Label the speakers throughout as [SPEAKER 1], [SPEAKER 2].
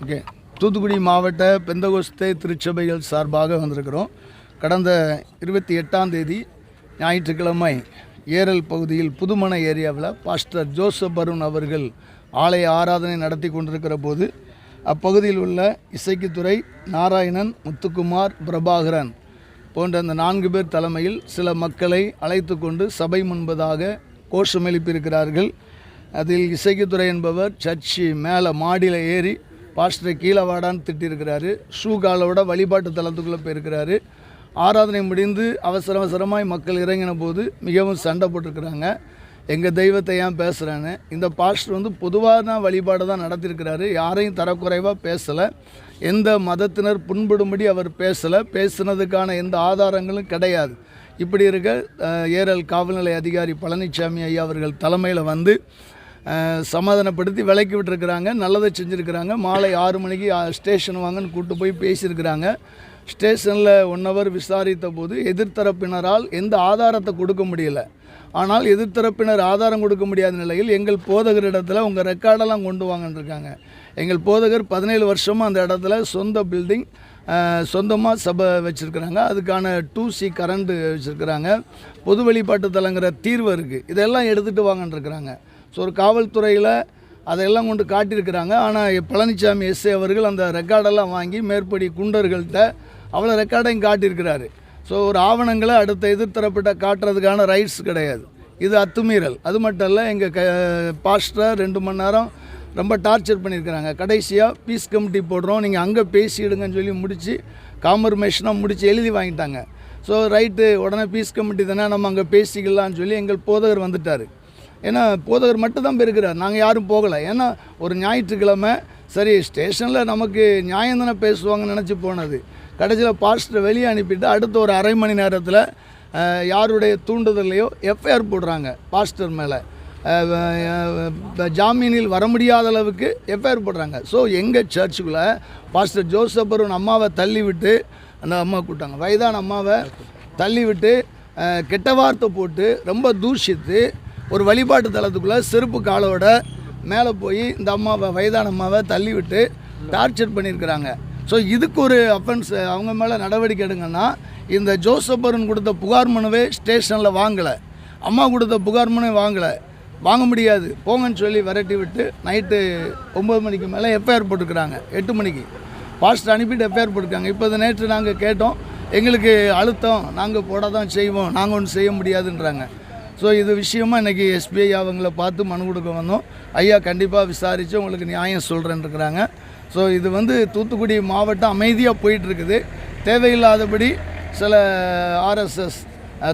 [SPEAKER 1] Okay. Thoothukudi மாவட்ட பெந்தகோஸ்தே திருச்சபைகள் சார்பாக வந்திருக்கிறோம். கடந்த இருபத்தி எட்டாம் தேதி ஞாயிற்றுக்கிழமை ஏரல் பகுதியில் புதுமனை ஏரியாவில் பாஸ்டர் ஜோசப் அருண் அவர்கள் ஆலய ஆராதனை நடத்தி கொண்டிருக்கிற போது அப்பகுதியில் உள்ள இசைக்குத்துறை நாராயணன் முத்துக்குமார் பிரபாகரன் போன்ற அந்த நான்கு பேர் தலைமையில் சில மக்களை அழைத்து கொண்டு சபை முன்பதாக கோஷம் எழுப்பியிருக்கிறார்கள். அதில் இசைக்குத்துறை என்பவர் சர்ச்சி மேலே மாடியில் ஏறி பாஸ்டரை கீழே வாடான்னு திட்டிருக்கிறாரு. ஷூ காலோட வழிபாட்டு தளத்துக்குள்ளே போயிருக்கிறாரு. ஆராதனை முடிந்து அவசர அவசரமாய் மக்கள் இறங்கின போது மிகவும் சண்டை போட்டிருக்கிறாங்க. எங்கள் தெய்வத்தை ஏன் பேசுகிறேன்னு இந்த பாஸ்டர் வந்து பொதுவான வழிபாடு தான் நடத்தியிருக்கிறாரு. யாரையும் தரக்குறைவாக பேசலை. எந்த மதத்தினர் புண்படும்படி அவர் பேசலை. பேசுனதுக்கான எந்த ஆதாரங்களும் கிடையாது. இப்படி இருக்க ஏரல் காவல்நிலை அதிகாரி பழனிசாமி ஐயா அவர்கள் தலைமையில் வந்து சமாதானப்படுத்தி விலக்கி விட்டுருக்குறாங்க. நல்லதை செஞ்சுருக்கிறாங்க. மாலை ஆறு மணிக்கு ஸ்டேஷன் வாங்கன்னு கூட்டு போய் பேசியிருக்கிறாங்க. ஸ்டேஷனில் ஒன் ஹவர் விசாரித்த போது எதிர்த்தரப்பினரால் எந்த ஆதாரத்தை கொடுக்க முடியல. ஆனால் எதிர்த்தரப்பினர் ஆதாரம் கொடுக்க முடியாத நிலையில் எங்கள் போதகரிடத்தில் உங்கள் ரெக்கார்டெல்லாம் கொண்டு வாங்கன்னு இருக்காங்க. எங்கள் போதகர் பதினேழு வருஷமாக அந்த இடத்துல சொந்த பில்டிங் சொந்தமாக சபை வச்சுருக்கிறாங்க. அதுக்கான டூ சி கரண்ட்டு வச்சுருக்கிறாங்க. பொது வழிபாட்டு தலங்கிற தீர்வு இருக்குது இதெல்லாம் எடுத்துகிட்டு வாங்கன்னு இருக்கிறாங்க ஸோ ஒரு காவல்துறையில் அதையெல்லாம் கொண்டு காட்டியிருக்கிறாங்க. ஆனால் பழனிசாமி எஸ்ஏ அவர்கள் அந்த ரெக்கார்டெல்லாம் வாங்கி மேற்படி குண்டர்கள்ட்ட அவ்வளோ ரெக்கார்டையும் காட்டியிருக்கிறாரு. ஸோ ஒரு ஆவணங்களை அடுத்த எதிர்த்தரப்பட்ட காட்டுறதுக்கான ரைட்ஸ் கிடையாது. இது அத்துமீறல். அது மட்டும் இல்லை எங்கள் க பாஸ்டரை ரெண்டு மணி நேரம் ரொம்ப டார்ச்சர் பண்ணியிருக்கிறாங்க. கடைசியாக பீஸ் கமிட்டி போடுறோம் நீங்கள் அங்கே பேசிடுங்கன்னு சொல்லி முடித்து காம்பர்மேஷனாக முடித்து எழுதி வாங்கிட்டாங்க. ஸோ ரைட்டு உடனே பீஸ் கமிட்டி தானே நம்ம அங்கே பேசிக்கலாம்னு சொல்லி எங்கள் போதகர் வந்துட்டார். ஏன்னா போதகர் மட்டும் தான் இருக்கிறார் நாங்கள் யாரும் போகலை. ஏன்னா ஒரு ஞாயிற்றுக்கிழமை சரி ஸ்டேஷனில் நமக்கு நியாயம் தானே பேசுவாங்கன்னு நினச்சி போனது. கடைசியில் பாஸ்டரை வெளியே அனுப்பிட்டு அடுத்த ஒரு அரை மணி நேரத்தில் யாருடைய தூண்டுதல்லையோ எஃப்ஐஆர் போடுறாங்க பாஸ்டர் மேலே. ஜாமீனில் வர முடியாத அளவுக்கு எஃப்ஐஆர் போடுறாங்க. ஸோ எங்கள் சர்ச்சுக்குள்ளே பாஸ்டர் ஜோசப்பரும் அம்மாவை தள்ளி விட்டு அந்த அம்மா கூட்டாங்க வயதான அம்மாவை தள்ளி விட்டு கெட்ட வார்த்தை போட்டு ரொம்ப தூஷித்து ஒரு வழிபாட்டு தலத்துக்குள்ளே செருப்பு காலோட மேலே போய் இந்த அம்மாவை வயதான அம்மாவை தள்ளி விட்டு டார்ச்சர் பண்ணியிருக்கிறாங்க. ஸோ இதுக்கு ஒரு அஃபென்ஸ் அவங்க மேலே நடவடிக்கை எடுங்கன்னா இந்த ஜோசப்பரன் கொடுத்த புகார் மனுவே ஸ்டேஷனில் வாங்கலை. அம்மா கொடுத்த புகார் மனு வாங்கலை. வாங்க முடியாது. போங்கன்னு சொல்லி விரட்டி விட்டு நைட்டு ஒம்பது மணிக்கு மேலே எஃப்ஐஆர் போட்டுக்கிறாங்க எட்டு மணிக்கு. பாஸ்டர் அனுப்பிட்டு எஃப்ஐஆர் போட்டுருக்காங்க. இப்போ இது நேற்று நாங்கள் கேட்டோம். எங்களுக்கு அழுத்தம். நாங்கள் போட தான் செய்வோம். நாங்கள் ஒன்றும் செய்ய முடியாதுன்றாங்க. ஸோ இது விஷயமா இன்றைக்கி எஸ்பிஐ அவங்கள பார்த்து மனு கொடுக்க வந்தோம். ஐயா கண்டிப்பாக விசாரித்து உங்களுக்கு நியாயம் சொல்கிறேன்னு இருக்கிறாங்க ஸோ இது வந்து தூத்துக்குடி மாவட்டம் அமைதியாக போயிட்டுருக்குது. தேவையில்லாதபடி சில ஆர்எஸ்எஸ்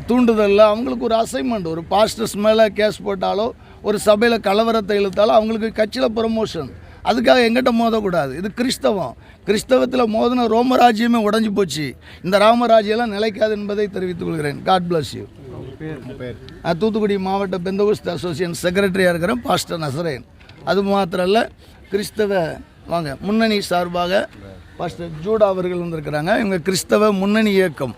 [SPEAKER 1] தூண்டுதலில் அவங்களுக்கு ஒரு அசைன்மெண்ட் ஒரு பாஸ்டர்ஸ் மேலே கேஸ் போட்டாலோ ஒரு சபையில் கலவரத்தை இழுத்தாலோ அவங்களுக்கு கட்சியில் ப்ரமோஷன் அதுக்காக எங்கிட்ட மோதக்கூடாது. இது கிறிஸ்தவம். கிறிஸ்தவத்தில் மோதின ரோமராஜ்யமே உடஞ்சி போச்சு. இந்த ராமராஜ்யெல்லாம் நிலைக்காது என்பதை தெரிவித்துக் கொள்கிறேன். காட் பிளஸ் யூ தூத்துக்குடி மாவட்ட பெந்தகுஸ்த் அசோசியேஷன் செக்ரட்டரியாக இருக்கிறேன் பாஸ்டர் நசரேன். அது மாத்திரம் இல்லை கிறிஸ்தவ வாங்க முன்னணி சார்பாக பாஸ்டர் ஜூடா அவர்கள் வந்திருக்கிறாங்க. இவங்க கிறிஸ்தவ முன்னணி இயக்கம்.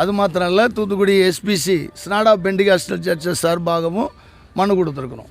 [SPEAKER 1] அது மாத்திரம் இல்லை தூத்துக்குடி எஸ்பிசி ஸ்னாடா பெண்டிகாஸ்டல் சர்ச்சஸ் சார்பாகவும் மனு கொடுத்துருக்குறோம்.